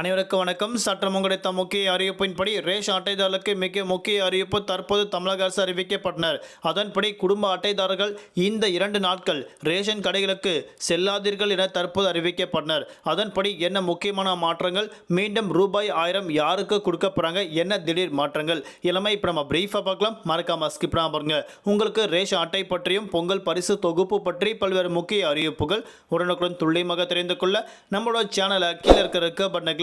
அனைவருக்கும் வணக்கம். சட்டம் கிடைத்த முக்கிய அறிவிப்பின்படி ரேஷன் அட்டைதாரர்களுக்கு மிக முக்கிய அறிவிப்பு தற்போது தமிழக அரசு அறிவிக்கப்பட்டனர். அதன்படி குடும்ப அட்டைதாரர்கள் இந்த இரண்டு நாட்கள் ரேஷன் கடைகளுக்கு செல்லாதீர்கள் என தற்போது அறிவிக்கப்பட்டனர். அதன்படி என்ன முக்கியமான மாற்றங்கள்? மீண்டும் ரூபாய் ஆயிரம் யாருக்கு கொடுக்க போகிறாங்க என்ன திடீர் மாற்றங்கள்? எல்லாமே இப்போ நம்ம பிரீஃபாக பார்க்கலாம். மறக்காம ஸ்கிப் பாருங்க. உங்களுக்கு ரேஷன் அட்டை பற்றியும் பொங்கல் பரிசு தொகுப்பு பற்றி பல்வேறு முக்கிய அறிவிப்புகள் உடனுக்குடன் துல்லியமாக தெரிந்து கொள்ள நம்மளோட சேனலை கீழே இருக்கிற இருக்க பட்டனை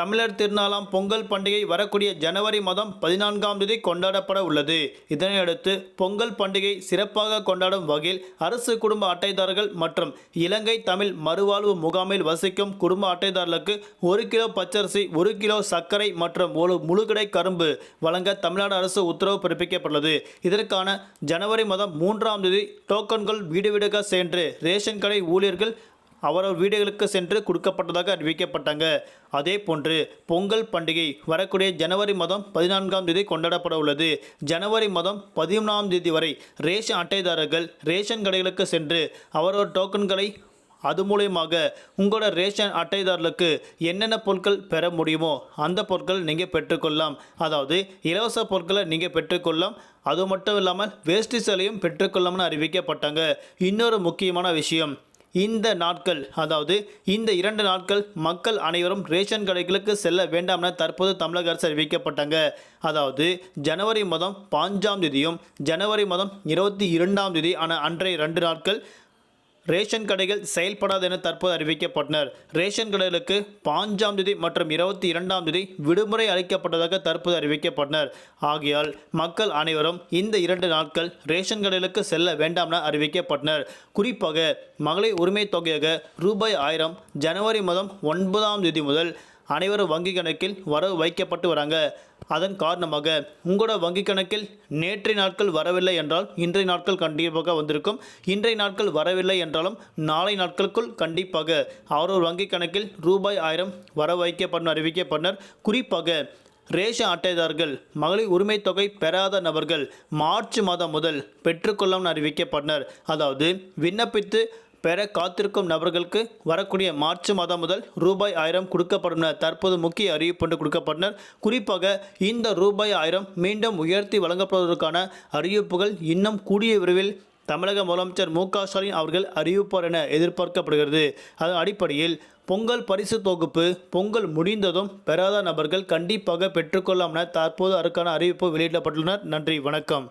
தமிழர் திருநாளாம் பொங்கல் பண்டிகை வரக்கூடிய ஜனவரி மாதம் பதினான்காம் தேதி கொண்டாடப்பட உள்ளது. இதனையடுத்து பொங்கல் பண்டிகை சிறப்பாக கொண்டாடும் வகையில் அரசு குடும்ப அட்டைதாரர்கள் மற்றும் இலங்கை தமிழ் மறுவாழ்வு முகாமில் வசிக்கும் குடும்ப அட்டைதாரர்களுக்கு ஒரு கிலோ பச்சரிசி ஒரு கிலோ சர்க்கரை மற்றும் ஒரு முழுகடை கரும்பு வழங்க தமிழ்நாடு அரசு உத்தரவு பிறப்பிக்கப்பட்டுள்ளது. இதற்கான ஜனவரி மாதம் மூன்றாம் தேதி டோக்கன்கள் வீடு வீடுக சென்று ரேஷன் கடை ஊழியர்கள் அவரவர் வீடுகளுக்கு சென்று கொடுக்கப்பட்டதாக அறிவிக்கப்பட்டாங்க. அதே போன்று பொங்கல் பண்டிகை வரக்கூடிய ஜனவரி மாதம் பதினான்காம் தேதி கொண்டாடப்பட உள்ளது. ஜனவரி மாதம் பதிமூணாம் தேதி வரை ரேஷன் அட்டைதாரர்கள் ரேஷன் கடைகளுக்கு சென்று அவரவர் டோக்கன்களை அது மூலயமாக உங்களோட ரேஷன் அட்டைதாரர்களுக்கு என்னென்ன பொருட்கள் பெற முடியுமோ அந்த பொருட்கள் நீங்கள் பெற்றுக்கொள்ளலாம். அதாவது இலவச பொருட்களை நீங்கள் பெற்றுக்கொள்ளலாம். அது மட்டும் இல்லாமல் வேஷ்டி சேலையும் பெற்றுக்கொள்ளலாம்னு அறிவிக்கப்பட்டாங்க. இன்னொரு முக்கியமான விஷயம் இந்த நாட்கள் அதாவது இந்த இரண்டு நாட்கள் மக்கள் அனைவரும் ரேஷன் கடைகளுக்கு செல்ல வேண்டாம் என தற்போது தமிழக அரசு அறிவிக்கப்பட்டாங்க. அதாவது ஜனவரி மாதம் பாஞ்சாம் தேதியும் ஜனவரி மாதம் இருபத்தி இரண்டாம் தேதி ஆன அன்றைய ரெண்டு நாட்கள் ரேஷன் கடைகள் செயல்படாது என தற்போது அறிவிக்கப்பட்டனர். ரேஷன் கடைகளுக்கு பாஞ்சாம் தேதி மற்றும் இருபத்தி இரண்டாம் தேதி விடுமுறை அளிக்கப்பட்டதாக தற்போது அறிவிக்கப்பட்டனர். ஆகையால் மக்கள் அனைவரும் இந்த இரண்டு நாட்கள் ரேஷன் கடைகளுக்கு செல்ல வேண்டாம் என அறிவிக்கப்பட்டனர். குறிப்பாக மகளிர் உரிமை தொகையாக ரூபாய் ஆயிரம் ஜனவரி மாதம் ஒன்பதாம் தேதி முதல் அனைவரும் வங்கி கணக்கில் வரவு வைக்கப்பட்டு வராங்க. அதன் காரணமாக உங்களோட வங்கி கணக்கில் நேற்றைய நாட்கள் வரவில்லை என்றால் இன்றைய நாட்கள் கண்டிப்பாக வந்திருக்கும். இன்றைய நாட்கள் வரவில்லை என்றாலும் நாளை நாட்களுக்குள் கண்டிப்பாக அவரோட வங்கி கணக்கில் ரூபாய் ஆயிரம் வர வைக்கப்படும் அறிவிக்கப்பட்டனர் குறிப்பாக ரேஷன் அட்டைதாரர்கள் மகளிர் உரிமை தொகை பெறாத நபர்கள் மார்ச் மாதம் முதல் பெற்றுக்கொள்ளும் அறிவிக்கப்பட்டனர் அதாவது விண்ணப்பித்து பெற காத்திருக்கும் நபர்களுக்கு வரக்கூடிய மார்ச் மாதம் முதல் ரூபாய் ஆயிரம் கொடுக்கப்படும் என தற்போது முக்கிய அறிவிப்பு என்று கொடுக்கப்பட்டனர். குறிப்பாக இந்த ரூபாய் ஆயிரம் மீண்டும் உயர்த்தி வழங்கப்படுவதற்கான அறிவிப்புகள் இன்னும் கூடிய விரைவில் தமிழக முதலமைச்சர் மு க ஸ்டாலின் அவர்கள் அறிவிப்பார் என எதிர்பார்க்கப்படுகிறது. அதன் அடிப்படையில் பொங்கல் பரிசு தொகுப்பு பொங்கல் முடிந்ததும் பெறாத நபர்கள் கண்டிப்பாக பெற்றுக்கொள்ளாம் என தற்போது அதற்கான அறிவிப்பு வெளியிடப்பட்டுள்ளனர். நன்றி வணக்கம்.